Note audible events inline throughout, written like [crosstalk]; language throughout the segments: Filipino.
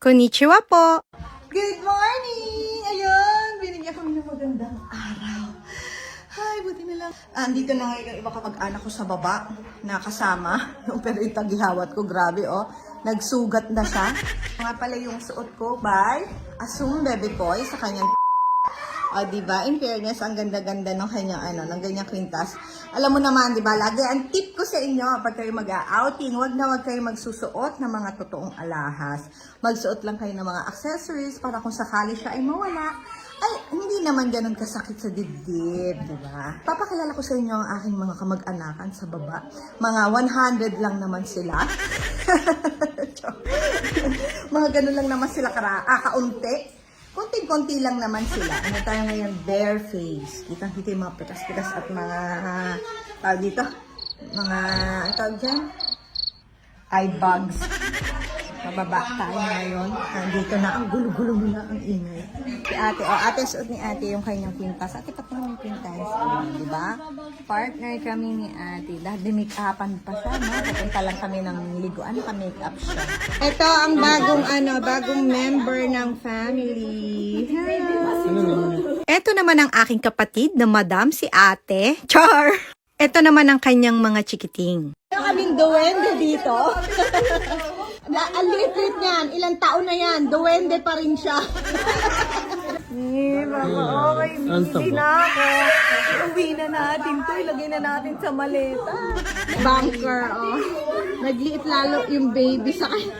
Konnichiwa po! Good morning! Ayun, binigyan kami ng magandang araw. Ay, buti na lang. Andito na ngayon yung iba kapag-anak ko sa baba na kasama. [laughs] Pero yung tagihawat ko, grabe oh. Nagsugat na siya. Nga pala yung suot ko by Assume Baby Boy sa kanyang o, di ba? In fairness, ang ganda-ganda ng kanyang, ano, ng ganyang kwintas. Alam mo naman, di ba? Lagi, ang tip ko sa inyo, pag kayo mag-outing, wag na wag kayo magsusuot ng mga totoong alahas. Magsuot lang kayo ng mga accessories para kung sakali siya ay mawala, ay, hindi naman ganun kasakit sa dibdib, di ba? Papakilala ko sa inyo ang aking mga kamag-anakan sa baba. Mga 100 lang naman sila. [laughs] [laughs] mga ganun lang naman sila kara, ah, kaunti. Konting-konti lang naman sila. Ano tayo ngayon? Bare face. Kitang-kita yung mga pitas-pitas at mga, tawag dito, mga, ang tawag dyan? Eye bags. Mababa tayo ngayon. Nandito na ang gulo-gulo na ang ingay. Si ate, oh, ate, suot ni ate yung kanyang pintas. Ate, pati naman yung pintas. Oh, di ba? Partner kami ni ate. Dahil make-upan pa siya, no? Pupunta lang kami ng liguan, pa-make-up siya. Ito ang bagong, ano, bagong member ng family. Ito naman ang aking kapatid na madam si ate. Char! Ito naman ang kanyang mga chikiting. Meron kaming duwende dito. [laughs] Na, ang liit-liit niyan. Ilang taon na yan. Duwende pa rin siya. Eh, mama, okay. Busy na ako. Iuwi na natin to. Ilagay na natin sa maleta. Bunker, oh. Nagliit lalo yung baby sa kanya.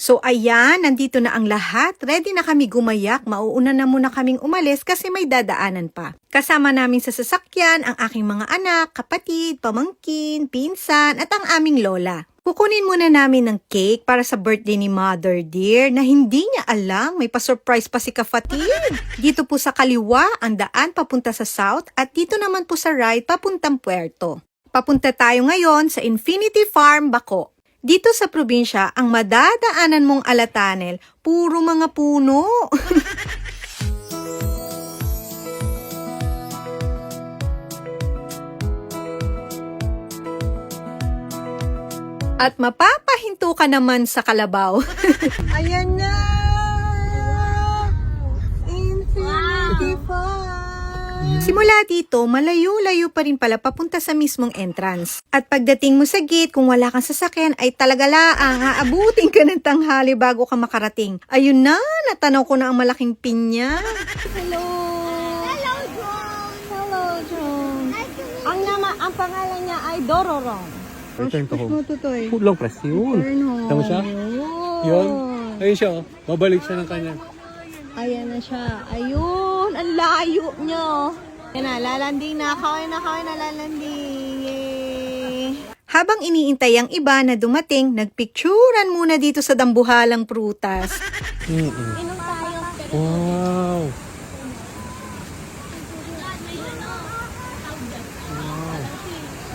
So ayan, nandito na ang lahat. Ready na kami gumayak. Mauuna na muna kaming umalis kasi may dadaanan pa. Kasama namin sa sasakyan ang aking mga anak, kapatid, pamangkin, pinsan at ang aming lola. Kukunin muna namin ng cake para sa birthday ni Mother Dear na hindi niya alam may pa-surprise pa si Kafatid. Dito po sa kaliwa ang daan papunta sa south at dito naman po sa right papuntang Puerto. Papunta tayo ngayon sa Infinity Farm, Bako. Dito sa probinsya, ang madadaanan mong alatanel, puro mga puno. [laughs] At mapapahinto ka naman sa kalabaw. [laughs] Ayan na! Infinity Farm! Simula dito, malayo-layo pa rin pala papunta sa mismong entrance. At pagdating mo sa gate, kung wala kang sasakyan, ay talaga laang aabutin ka ng tanghali bago ka makarating. Ayun na, natanaw ko na ang malaking pinya. Hello! Hello, John! Hello, John! Ang nama, ang pangalan niya ay Dororong. Return to home. Tutoy. Long press. Yun. Tama siya? Yun. Ayun siya. oh. Babalik siya ng kanya. Ayan na siya. Ayun, ang layo niya. Yan na, lalanding na. Kaway na, kaway na, lalanding. Yay! Habang iniintay ang iba na dumating, nagpicturan muna dito sa dambuhalang prutas. Mm-mm. Wow.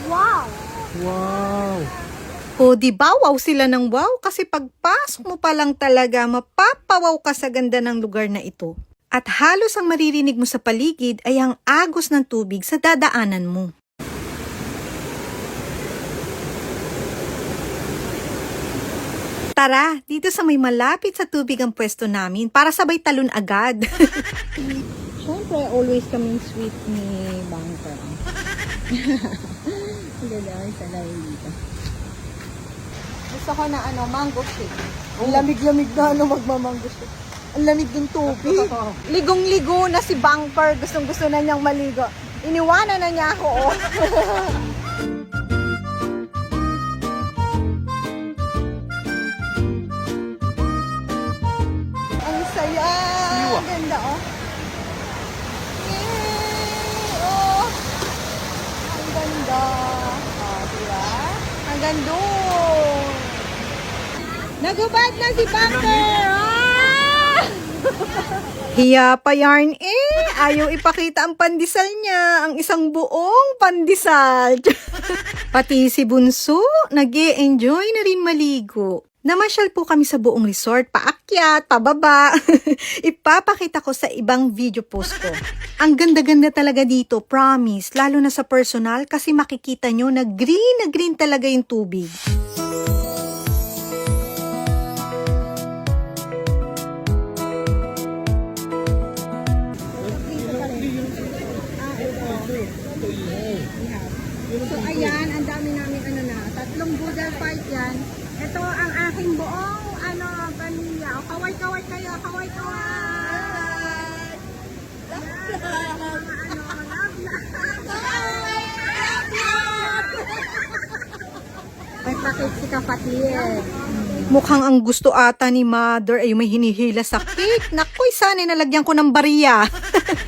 Wow! Wow. O di ba wow sila ng wow kasi pagpasok mo pa lang talaga mapapawaw ka sa ganda ng lugar na ito. At halos ang maririnig mo sa paligid ay ang agos ng tubig sa dadaanan mo. Tara, dito sa may malapit sa tubig ang pwesto namin para sabay talon agad. [laughs] Siyempre, always kaming sweet ni Bunker. [laughs] Ay sa dito. Gusto ko na ano, mango shake. Ang lamig-lamig na ano magmamango shake. Ang lamig ng tubig. [laughs] Ligong-ligo na si Bunker. Gustong gusto na niyang maligo. Iniwanan na niya ako. Oh. [laughs] Ganda. Nagubad na si Bunker! Ah! [laughs] Hiya pa yarn eh. Ayaw ipakita ang pandesal niya. Ang isang buong pandesal. [laughs] Pati si Bunso, nag enjoy na rin maligo. Namasyal po kami sa buong resort, paakyat, pababa. [laughs] Ipapakita ko sa ibang video post ko. Ang ganda-ganda talaga dito, promise. Lalo na sa personal kasi makikita nyo na green na green talaga yung tubig. Kapatid. Mukhang ang gusto ata ni mother ay may hinihila sa cake. Nakoy, sana nalagyan ko ng bariya. [laughs]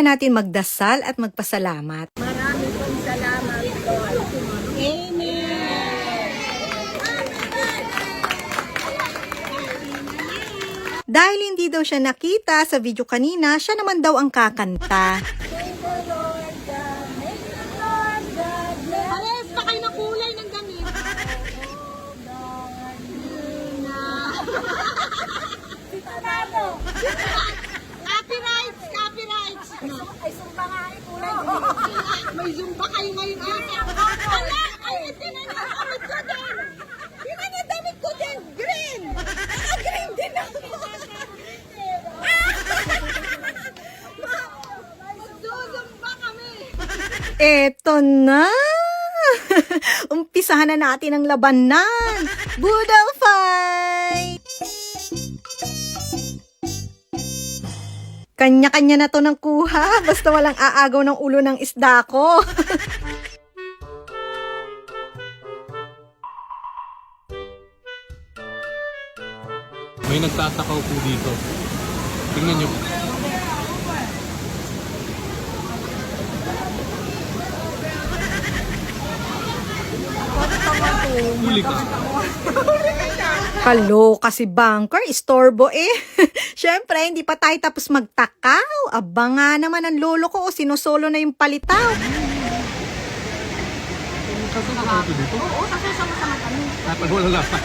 muna natin magdasal at magpasalamat. Maraming pong salamat, Lord. Amen. Dahil hindi daw siya nakita sa video kanina, siya naman daw ang kakanta. Pares pa kayo ng kulay ng damit. Copyrights! Copyrights! Ay, zumba nga ay kulay. [laughs] May zumba kayo ngayon ata. Wala! Ay, tinan niyo ang damit ko din! Tinan niyo damit ko din! Green! Naka-green din ako! Magzuzumba kami! Eto na! [laughs] Umpisahan na natin ang labanan! Budal Kanya-kanya na to ng kuha, basta walang aagaw ng ulo ng isda ko. [laughs] May nagtatakaw po dito. Tingnan nyo. Huli ka. Kaloka si banker, istorbo eh. [laughs] Siyempre, hindi pa tayo tapos magtakaw. Aba nga naman ang lolo ko o sinusolo na yung palitaw. Sasama ka dito? Oo, sasama-sama kami. Dapat walang lasa.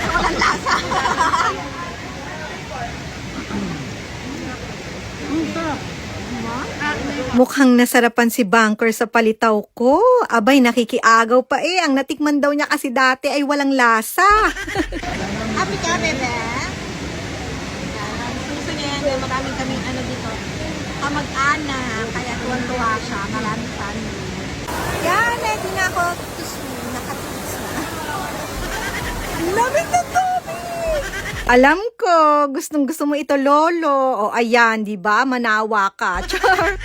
Mukhang nasarapan si banker sa palitaw ko. Abay, nakikiagaw pa eh. Ang natikman daw niya kasi dati ay walang lasa. [laughs] Happy ka, bebe? Yan, eh, maraming kaming ano dito. Kamag-anak, kaya tuwan-tuwa siya, maraming family. Yan, ready na ako. Nakatiis na. [laughs] Lamig na tubig! Alam ko, gustong gusto mo ito, Lolo. O ayan, di ba? Manawa ka. [laughs] Char!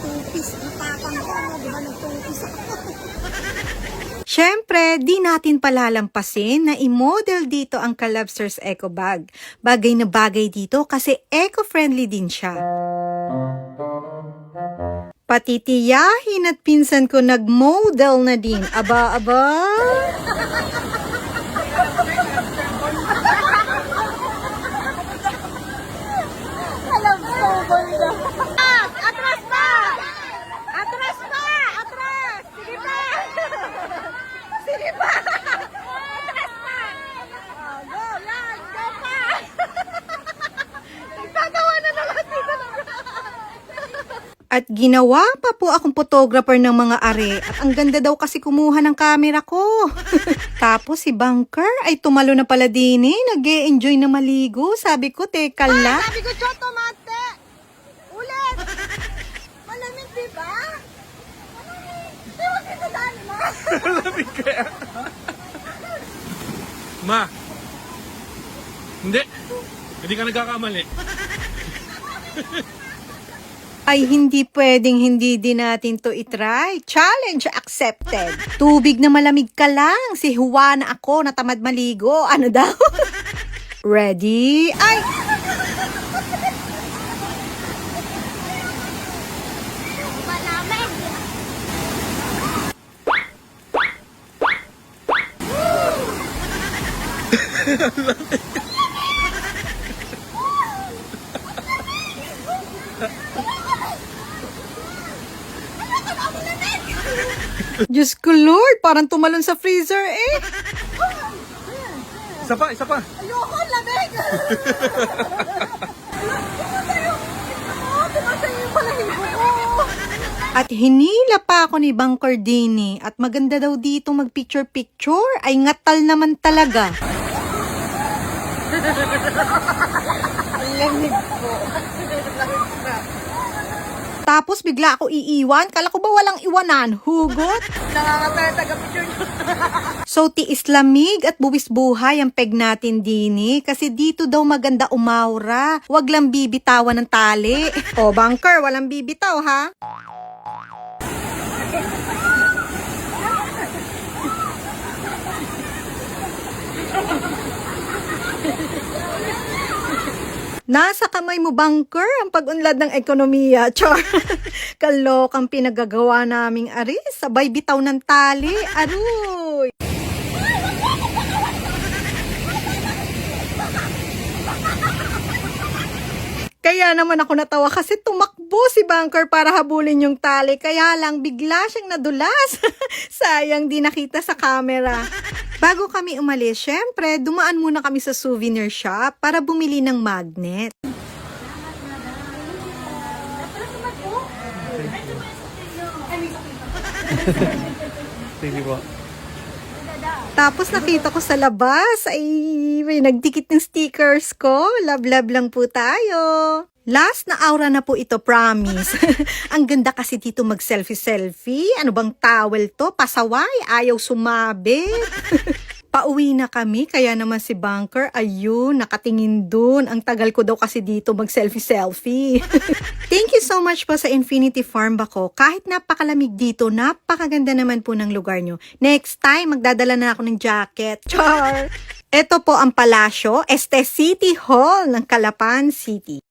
Two-piece, itapang ko, ano, di ba nag-two-piece ako? Siyempre, di natin palalampasin na i-model dito ang Kalabsters Eco Bag. Bagay na bagay dito kasi eco-friendly din siya. Patitiyahin at pinsan ko nag-model na din. Aba, aba. Alam ko, ganda. Atras pa! Atras pa! Atras! Sige pa! Sige pa! Atras pa! Oh, go, yan! Go pa! Nagtatawa na naman dito. At ginawa pa po akong photographer ng mga are at ang ganda daw kasi kumuha ng camera ko. [laughs] Tapos si Bunker ay tumalo na pala din eh, nag enjoy na maligo. Sabi ko, teka lang. Sabi ko, Chot, tomate! Ulit! Malamig, di ba? Malamig! Di ba kita dali, ma? Malamig kaya. Ma! Hindi. Hindi ka nagkakamali. [laughs] Ay hindi pwedeng hindi din natin to itry. Challenge accepted. Tubig na malamig ka lang. Si Juana ako na tamad maligo. Ano daw? [laughs] Ready? Ay! Malamig! [laughs] Diyos ko Lord, parang tumalon sa freezer eh. Isa pa, isa pa. Ayoko, lamig! At hinila pa ako ni Bang Cordini at maganda daw dito mag-picture-picture. Ay ngatal naman talaga. [laughs] Lamig. Tapos bigla ako iiwan. Kala ko ba walang iwanan? Hugot? Nangangatay taga-picture So, tiis lamig at buwis buhay ang peg natin dini. Kasi dito daw maganda umaura. Huwag lang bibitawan ng tali. o, bunker, walang bibitaw ha? Nasa kamay mo, bunker, ang pag-unlad ng ekonomiya. Char. [laughs] Kalokang pinagagawa naming aris. Sabay bitaw ng tali. Aroy. Kaya naman ako natawa kasi tumakbo si Bunker para habulin yung tali. Kaya lang bigla siyang nadulas. [laughs] Sayang di nakita sa camera. Bago kami umalis, syempre, dumaan muna kami sa souvenir shop para bumili ng magnet. Sige po. Tapos nakita ko sa labas, ay may nagdikit ng stickers ko. Love-love lang po tayo. Last na aura na po ito, promise. [laughs] Ang ganda kasi dito mag-selfie-selfie. Ano bang towel to? Pasaway, ayaw sumabit. [laughs] Pauwi na kami, kaya naman si Bunker, ayun, nakatingin dun. Ang tagal ko daw kasi dito mag-selfie-selfie. [laughs] Thank you so much po sa Infinity Farm Bako. Kahit napakalamig dito, napakaganda naman po ng lugar nyo. Next time, magdadala na ako ng jacket. Char! Ito po ang palasyo, Este City Hall ng Calapan City.